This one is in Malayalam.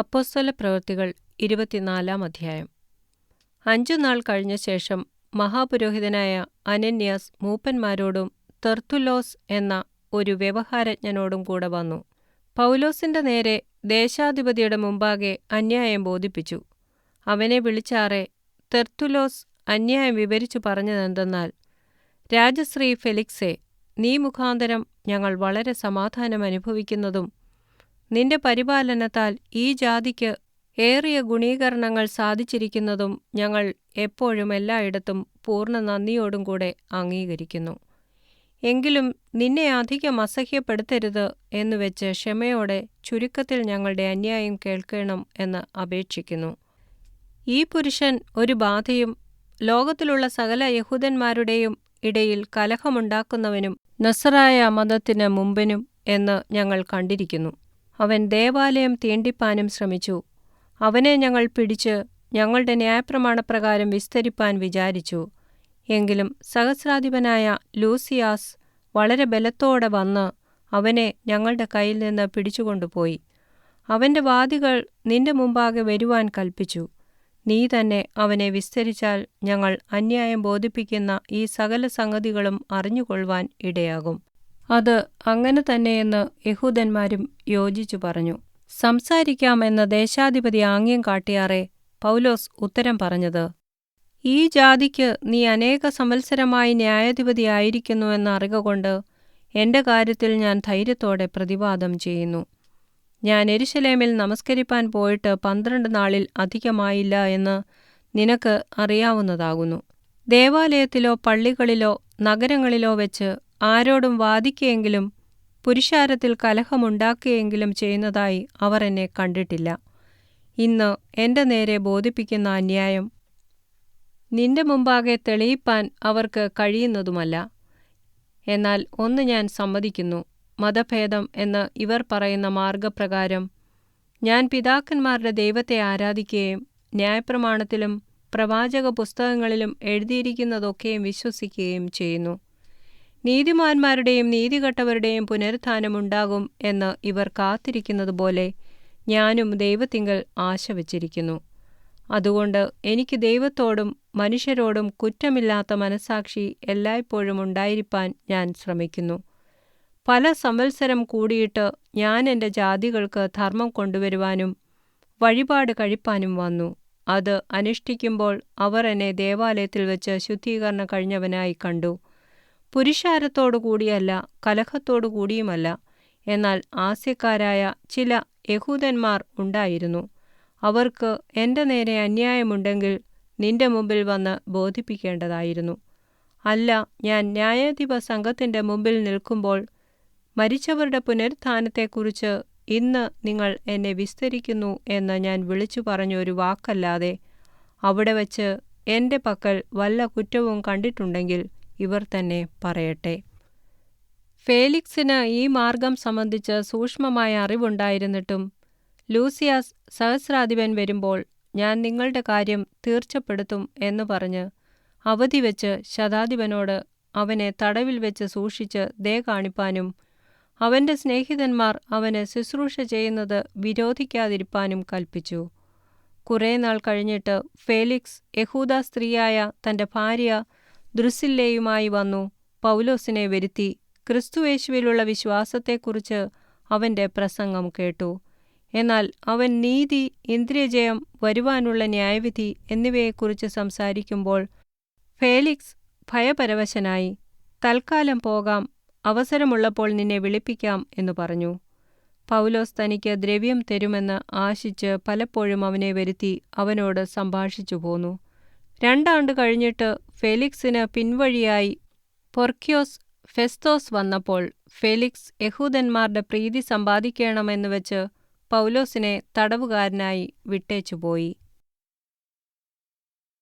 അപ്പൊസ്തലപ്രവൃത്തികൾ ഇരുപത്തിനാലാം അധ്യായം. അഞ്ചു നാൾ കഴിഞ്ഞ ശേഷം മഹാപുരോഹിതനായ അനന്യാസ് മൂപ്പന്മാരോടും തെർത്തുലോസ് എന്ന ഒരു വ്യവഹാരജ്ഞനോടും കൂടെ വന്നു. പൗലോസിന്റെ നേരെ ദേശാധിപതിയുടെ മുമ്പാകെ അന്യായം ബോധിപ്പിച്ചു. അവനെ വിളിച്ചാറെ തെർത്തുലോസ് അന്യായം വിവരിച്ചു പറഞ്ഞതെന്തെന്നാൽ രാജശ്രീ ഫെലിക്സെ നീ മുഖാന്തരം ഞങ്ങൾ വളരെ സമാധാനം അനുഭവിക്കുന്നതും നിന്റെ പരിപാലനത്താൽ ഈ ജാതിക്ക് ഏറിയ ഗുണീകരണങ്ങൾ സാധിച്ചിരിക്കുന്നതും ഞങ്ങൾ എപ്പോഴും എല്ലായിടത്തും പൂർണ നന്ദിയോടും കൂടെ അംഗീകരിക്കുന്നു. എങ്കിലും നിന്നെ അധികം അസഹ്യപ്പെടുത്തരുത് എന്നുവെച്ച് ക്ഷമയോടെ ചുരുക്കത്തിൽ ഞങ്ങളുടെ അന്യായം കേൾക്കണം എന്ന് അപേക്ഷിക്കുന്നു. ഈ പുരുഷൻ ഒരു ബാധയും ലോകത്തിലുള്ള സകല യഹൂദന്മാരുടെയും ഇടയിൽ കലഹമുണ്ടാക്കുന്നവനും നസറായ മതത്തിന് മുമ്പിനും എന്ന് ഞങ്ങൾ കണ്ടിരിക്കുന്നു. അവൻ ദേവാലയം തീണ്ടിപ്പാനും ശ്രമിച്ചു. അവനെ ഞങ്ങൾ പിടിച്ച് ഞങ്ങളുടെ ന്യായപ്രമാണപ്രകാരം വിസ്തരിപ്പാൻ വിചാരിച്ചു. എങ്കിലും സഹസ്രാധിപനായ ലൂസിയാസ് വളരെ ബലത്തോടെ വന്ന് അവനെ ഞങ്ങളുടെ കയ്യിൽ നിന്ന് പിടിച്ചുകൊണ്ടുപോയി. അവന്റെ വാദികൾ നിന്റെ മുമ്പാകെ വരുവാൻ കൽപ്പിച്ചു. നീ തന്നെ അവനെ വിസ്തരിച്ചാൽ ഞങ്ങൾ അന്യായം ബോധിപ്പിക്കുന്ന ഈ സകല സംഗതികളും അറിഞ്ഞുകൊള്ളുവാൻ ഇടയാകും. അത് അങ്ങനെ തന്നെയെന്ന് യഹൂദന്മാരും യോജിച്ചു പറഞ്ഞു. സംസാരിക്കാമെന്ന് ദേശാധിപതി ആംഗ്യം കാട്ടിയാറെ പൗലോസ് ഉത്തരം പറഞ്ഞത് ഈ ജാതിക്ക് നീ അനേക സംവത്സരമായി ന്യായാധിപതിയായിരിക്കുന്നുവെന്ന് അറികകൊണ്ട് എന്റെ കാര്യത്തിൽ ഞാൻ ധൈര്യത്തോടെ പ്രതിവാദം ചെയ്യുന്നു. ഞാൻ എരിശലേമിൽ നമസ്കരിപ്പാൻ പോയിട്ട് പന്ത്രണ്ട് നാളിൽ അധികമായില്ല എന്ന് നിനക്ക് അറിയാവുന്നതാകുന്നു. ദേവാലയത്തിലോ പള്ളികളിലോ നഗരങ്ങളിലോ വെച്ച് ആരോടും വാദിക്കുകയെങ്കിലും പുരുഷാരത്തിൽ കലഹമുണ്ടാക്കുകയെങ്കിലും ചെയ്യുന്നതായി അവർ എന്നെ കണ്ടിട്ടില്ല. ഇന്ന് എന്റെ നേരെ ബോധിപ്പിക്കുന്ന അന്യായം നിന്റെ മുമ്പാകെ തെളിയിപ്പാൻ അവർക്ക് കഴിയുന്നതുമല്ല. എന്നാൽ ഒന്ന് ഞാൻ സമ്മതിക്കുന്നു മതഭേദം എന്ന് ഇവർ പറയുന്ന മാർഗപ്രകാരം ഞാൻ പിതാക്കന്മാരുടെ ദൈവത്തെ ആരാധിക്കുകയും ന്യായപ്രമാണത്തിലും പ്രവാചക പുസ്തകങ്ങളിലും എഴുതിയിരിക്കുന്നതൊക്കെയും വിശ്വസിക്കുകയും ചെയ്യുന്നു. നീതിമാന്മാരുടെയും നീതികെട്ടവരുടെയും പുനരുത്ഥാനമുണ്ടാകും എന്ന് ഇവർ കാത്തിരിക്കുന്നതുപോലെ ഞാനും ദൈവത്തിങ്കൽ ആശ വച്ചിരിക്കുന്നു അതുകൊണ്ട് എനിക്ക് ദൈവത്തോടും മനുഷ്യരോടും കുറ്റമില്ലാത്ത മനസാക്ഷി എല്ലായ്പ്പോഴും ഉണ്ടായിരിക്കാൻ ഞാൻ ശ്രമിക്കുന്നു. പല സംവത്സരം കൂടിയിട്ട് ഞാൻ എന്റെ ജാതികൾക്ക് ധർമ്മം കൊണ്ടുവരുവാനും വഴിപാട് കഴിപ്പാനും വന്നു. അത് അനുഷ്ഠിക്കുമ്പോൾ അവർ എന്നെ ദേവാലയത്തിൽ വെച്ച് ശുദ്ധീകരണം കഴിഞ്ഞവനായി കണ്ടു. പുരുഷാരത്തോടു കൂടിയല്ല കലഹത്തോടു കൂടിയുമല്ല എന്നാൽ ആസ്യക്കാരായ ചില യഹൂദന്മാർ ഉണ്ടായിരുന്നു. അവർക്ക് എന്റെ നേരെ അന്യായമുണ്ടെങ്കിൽ നിന്റെ മുമ്പിൽ വന്ന് ബോധിപ്പിക്കേണ്ടതായിരുന്നു. അല്ല ഞാൻ ന്യായാധിപ സംഘത്തിന്റെ മുമ്പിൽ നിൽക്കുമ്പോൾ മരിച്ചവരുടെ പുനരുത്ഥാനത്തെക്കുറിച്ച് ഇന്ന് നിങ്ങൾ എന്നെ വിസ്തരിക്കുന്നു എന്ന് ഞാൻ വിളിച്ചു പറഞ്ഞൊരു വാക്കല്ലാതെ അവിടെ വച്ച് എന്റെ പക്കൽ വല്ല കുറ്റവും കണ്ടിട്ടുണ്ടെങ്കിൽ ഇവർ തന്നെ പറയട്ടെ. ഫേലിക്സിന് ഈ മാർഗം സംബന്ധിച്ച് സൂക്ഷ്മമായ അറിവുണ്ടായിരുന്നിട്ടും ലൂസിയാസ് സഹസ്രാധിപൻ വരുമ്പോൾ ഞാൻ നിങ്ങളുടെ കാര്യം തീർച്ചപ്പെടുത്തും എന്ന് പറഞ്ഞ് അവധി വെച്ച് ശതാധിപനോട് അവനെ തടവിൽ വെച്ച് സൂക്ഷിച്ച് ദേ കാണിപ്പാനും അവന്റെ സ്നേഹിതന്മാർ അവന് ശുശ്രൂഷ ചെയ്യുന്നത് വിരോധിക്കാതിരിപ്പാനും കൽപ്പിച്ചു. കുറേ നാൾ കഴിഞ്ഞിട്ട് ഫേലിക്സ് യഹൂദ സ്ത്രീയായ തന്റെ ഭാര്യ ദ്രുസില്ലയുമായി വന്നു. പൗലോസിനെ വരുത്തി ക്രിസ്തുവേശുവിലുള്ള വിശ്വാസത്തെക്കുറിച്ച് അവന്റെ പ്രസംഗം കേട്ടു. എന്നാൽ അവൻ നീതി ഇന്ദ്രിയജയം വരുവാനുള്ള ന്യായവിധി എന്നിവയെക്കുറിച്ച് സംസാരിക്കുമ്പോൾ ഫേലിക്സ് ഭയപരവശനായി തൽക്കാലം പോകാം അവസരമുള്ളപ്പോൾ നിന്നെ വിളിപ്പിക്കാം എന്നു പറഞ്ഞു. പൗലോസ് തനിക്ക് ദ്രവ്യം തരുമെന്ന് ആശിച്ച് പലപ്പോഴും അവനെ വരുത്തി അവനോട് സംഭാഷിച്ചു പോന്നു രണ്ടാണ്ട് കഴിഞ്ഞിട്ട് ഫെലിക്സിന് പിൻവഴിയായി പൊർക്യോസ് ഫെസ്തോസ് വന്നപ്പോൾ ഫെലിക്സ് യഹൂദന്മാരുടെ പ്രീതി സമ്പാദിക്കണമെന്ന് വെച്ച് പൗലോസിനെ തടവുകാരനായി വിട്ടേച്ചുപോയി.